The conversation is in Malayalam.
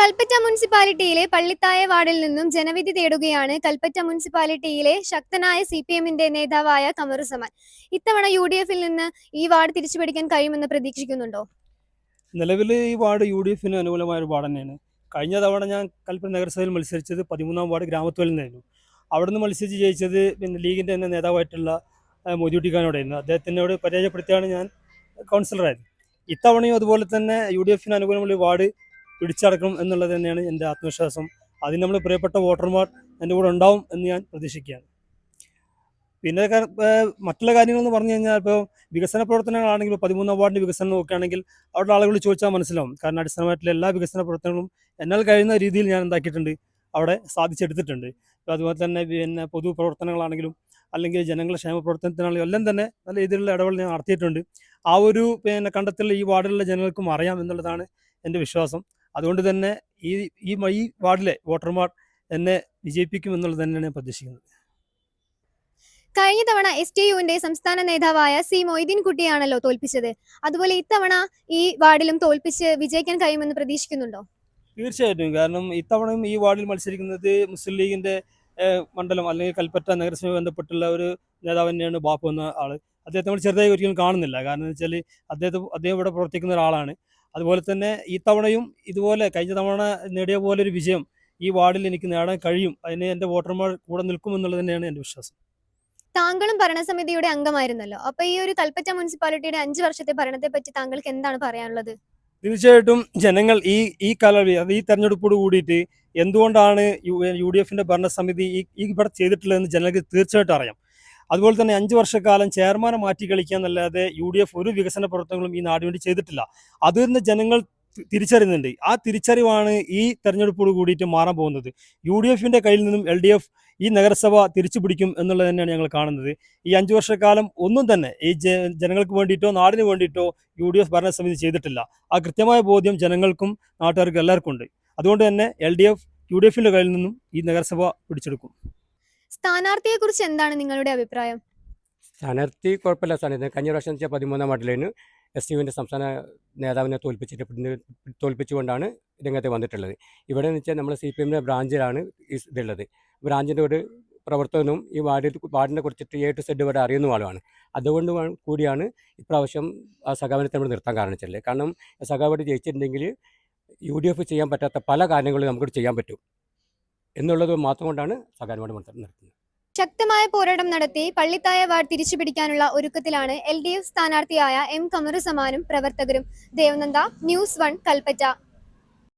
കൽപ്പറ്റ മുനിസിപ്പാലിറ്റിയിലെ പള്ളിത്തായ വാർഡിൽ നിന്നും ജനവിധി തേടുകയാണ് കൽപ്പറ്റ മുനിസിപ്പാലിറ്റിയിലെ ശക്തനായ സി പി എമ്മിന്റെ നേതാവായ കമറുസമാൻ ഇത്തവണ യു ഡി എഫിൽ നിന്ന് ഈ വാർഡ് തിരിച്ചുപിടിക്കാൻ കഴിയുമെന്ന് പ്രതീക്ഷിക്കുന്നുണ്ടോ? നിലവിൽ ഈ വാർഡ് യു ഡി എഫിന് അനുകൂലമായ ഒരു വാർഡ് തന്നെയാണ്. കഴിഞ്ഞ തവണ ഞാൻ കൽപ്പറ്റ നഗരസഭയിൽ മത്സരിച്ചത് പതിമൂന്നാം വാർഡ് ഗ്രാമത്തിൽ നിന്നായിരുന്നു. അവിടുന്ന് മത്സരിച്ച് ജയിച്ചത് പിന്നെ ലീഗിന്റെ തന്നെ നേതാവായിട്ടുള്ള മൊയ്തുട്ടിക്കാനോടായിരുന്നു അദ്ദേഹത്തിനോട് പരാജയപ്പെടുത്തിയാണ് ഞാൻ കൗൺസിലറായത്. ഇത്തവണയും അതുപോലെ തന്നെ യു ഡി എഫിന് അനുകൂലമുള്ള വാർഡ് പിടിച്ചടക്കണം എന്നുള്ളത് തന്നെയാണ് എന്റെ ആത്മവിശ്വാസം. അതിന് നമ്മൾ പ്രിയപ്പെട്ട വോട്ടർമാർ എന്റെ കൂടെ ഉണ്ടാവും എന്ന് ഞാൻ പ്രതീക്ഷിക്കുകയാണ്. പിന്നെ മറ്റുള്ള കാര്യങ്ങളെന്ന് പറഞ്ഞു കഴിഞ്ഞാൽ ഇപ്പോൾ വികസന പ്രവർത്തനങ്ങളാണെങ്കിൽ പതിമൂന്നാം വാർഡിന്റെ വികസനം നോക്കുകയാണെങ്കിൽ അവിടെ ആളുകൾ ചോദിച്ചാൽ മനസ്സിലാവും. കാരണം അടിസ്ഥാനമായിട്ടുള്ള എല്ലാ വികസന പ്രവർത്തനങ്ങളും എന്നാൽ കഴിയുന്ന രീതിയിൽ ഞാൻ എന്താക്കിയിട്ടുണ്ട് അവിടെ സാധിച്ചെടുത്തിട്ടുണ്ട്. ഇപ്പോൾ അതുപോലെ തന്നെ പിന്നെ പൊതു പ്രവർത്തനങ്ങളാണെങ്കിലും അല്ലെങ്കിൽ ജനങ്ങളുടെ ക്ഷേമ പ്രവർത്തനത്തിനാണെങ്കിലും എല്ലാം തന്നെ നല്ല രീതിയിലുള്ള ഇടപെടൽ ഞാൻ നടത്തിയിട്ടുണ്ട്. ആ ഒരു പിന്നെ കണ്ടെത്തൽ ഈ വാർഡിലുള്ള ജനങ്ങൾക്കും അറിയാം എന്നുള്ളതാണ് എന്റെ വിശ്വാസം. അതുകൊണ്ട് തന്നെ ഈ ഈ ഈ വാർഡിലെ വോട്ടർമാർ എന്നെ വിജയിപ്പിക്കും എന്നുള്ളത് തന്നെയാണ് ഞാൻ പ്രതീക്ഷിക്കുന്നത്. കഴിഞ്ഞ തവണ എസ് ടി യുവിന്റെ സംസ്ഥാന നേതാവായ സി മൊയ്തീൻ കുട്ടിയാണല്ലോ തോൽപ്പിച്ചത്. അതുപോലെ ഇത്തവണ ഈ വാർഡിലും തോൽപ്പിച്ച് വിജയിക്കാൻ കഴിയുമെന്ന് പ്രതീക്ഷിക്കുന്നുണ്ടോ? തീർച്ചയായിട്ടും. കാരണം ഇത്തവണയും ഈ വാർഡിൽ മത്സരിക്കുന്നത് മുസ്ലിം ലീഗിന്റെ മണ്ഡലം അല്ലെങ്കിൽ കൽപ്പറ്റ നഗരസഭയുമായി ബന്ധപ്പെട്ടുള്ള ഒരു നേതാവ് തന്നെയാണ് ബാപ്പു എന്ന ആൾ. അദ്ദേഹത്തെ നമ്മൾ ചെറുതായി ഒരിക്കലും കാണുന്നില്ല. കാരണം വെച്ചാൽ അദ്ദേഹത്തെ അദ്ദേഹം ഇവിടെ പ്രവർത്തിക്കുന്ന ഒരാളാണ്. അതുപോലെ തന്നെ ഈ തവണയും ഇതുപോലെ കഴിഞ്ഞ തവണ നേടിയ പോലെ ഒരു വിജയം ഈ വാർഡിൽ എനിക്ക് നേടാൻ കഴിയും. അതിന് എന്റെ വോട്ടർമാർ കൂടെ നിൽക്കും എന്നുള്ളത് തന്നെയാണ് എന്റെ വിശ്വാസം. താങ്കളും ഭരണസമിതിയുടെ അംഗമായിരുന്നല്ലോ. അപ്പൊ ഈ ഒരു കൽപ്പറ്റ മുനിസിപ്പാലിറ്റിയുടെ അഞ്ചു വർഷത്തെ ഭരണത്തെ പറ്റി താങ്കൾക്ക് എന്താണ് പറയാനുള്ളത്? തീർച്ചയായിട്ടും ജനങ്ങൾ ഈ ഈ കാല ഈ തെരഞ്ഞെടുപ്പോട് കൂടിയിട്ട് എന്തുകൊണ്ടാണ് യു യു ഡി എഫിന്റെ ഭരണസമിതി ഈ ഈ ഇവിടെ ചെയ്തിട്ടുള്ളതെന്ന് ജനങ്ങൾക്ക് തീർച്ചയായിട്ടും അറിയാം. അതുപോലെ തന്നെ അഞ്ച് വർഷക്കാലം ചെയർമാനെ മാറ്റി കളിക്കാന്നല്ലാതെ യു ഡി എഫ് ഒരു വികസന പ്രവർത്തനങ്ങളും ഈ നാടിന് വേണ്ടി ചെയ്തിട്ടില്ല. അത് ജനങ്ങൾ തിരിച്ചറിയുന്നുണ്ട്. ആ തിരിച്ചറിവാണ് ഈ തെരഞ്ഞെടുപ്പോട് കൂടിയിട്ട് മാറാൻ പോകുന്നത്. യു ഡി എഫിന്റെ കയ്യിൽ നിന്നും എൽ ഡി എഫ് ഈ നഗരസഭ തിരിച്ചു പിടിക്കും എന്നുള്ളത് തന്നെയാണ് ഞങ്ങൾ കാണുന്നത്. ഈ അഞ്ചു വർഷക്കാലം ഒന്നും തന്നെ ഈ ജനങ്ങൾക്ക് വേണ്ടിയിട്ടോ നാടിന് വേണ്ടിയിട്ടോ യു ഡി എഫ് ഭരണസമിതി ചെയ്തിട്ടില്ല. ആ കൃത്യമായ ബോധ്യം ജനങ്ങൾക്കും നാട്ടുകാർക്കും എല്ലാവർക്കും ഉണ്ട്. അതുകൊണ്ട് തന്നെ L D F U D എഫിന്റെ കയ്യിൽ നിന്നും ഈ നഗരസഭ പിടിച്ചെടുക്കും. സ്ഥാനാർത്ഥിയെ കുറിച്ച് എന്താണ് നിങ്ങളുടെ അഭിപ്രായം? സ്ഥാനാർത്ഥി കുഴപ്പമില്ല സ്ഥാനാർത്ഥി. കഴിഞ്ഞ പ്രാവശ്യം വെച്ചാൽ പതിമൂന്നാം വാർഡിലേന് എസ് യുവിന്റെ സംസ്ഥാന നേതാവിനെ തോൽപ്പിച്ചിട്ട് തോൽപ്പിച്ചുകൊണ്ടാണ് രംഗത്ത് വന്നിട്ടുള്ളത്. ഇവിടെ എന്ന് വെച്ചാൽ നമ്മൾ സി പി എമ്മിന്റെ ബ്രാഞ്ചിലാണ് ഇതുള്ളത്. ബ്രാഞ്ചിന്റെ ഒരു പ്രവർത്തനവും ഈ വാർഡിൽ വാർഡിനെ കുറിച്ചിട്ട് എ ടു സെഡ് വരെ അറിയുന്ന ആളുമാണ്. അതുകൊണ്ട് കൂടിയാണ് ഇപ്രാവശ്യം ആ സഖാവിനെ നമ്മൾ നിർത്താൻ കാരണത്തില്ല കാരണം സഖാവിടെ ജയിച്ചിട്ടുണ്ടെങ്കിൽ യു ഡി എഫ് ചെയ്യാൻ പറ്റാത്ത പല കാര്യങ്ങളും നമുക്ക് ചെയ്യാൻ പറ്റും. എന്നുള്ളത് മാത്രം കൊണ്ടാണ് സഖാവിനോട് നിർത്തുന്നത്. ശക്തമായ പോരാട്ടം നടത്തി പള്ളിത്തായ വാർഡ് തിരിച്ചുപിടിക്കാനുള്ള ഒരുക്കത്തിലാണ് എൽ ഡി എഫ് സ്ഥാനാർത്ഥിയായ എം കമറുസമാനും പ്രവർത്തകരും. Devananda news one Kalpetta.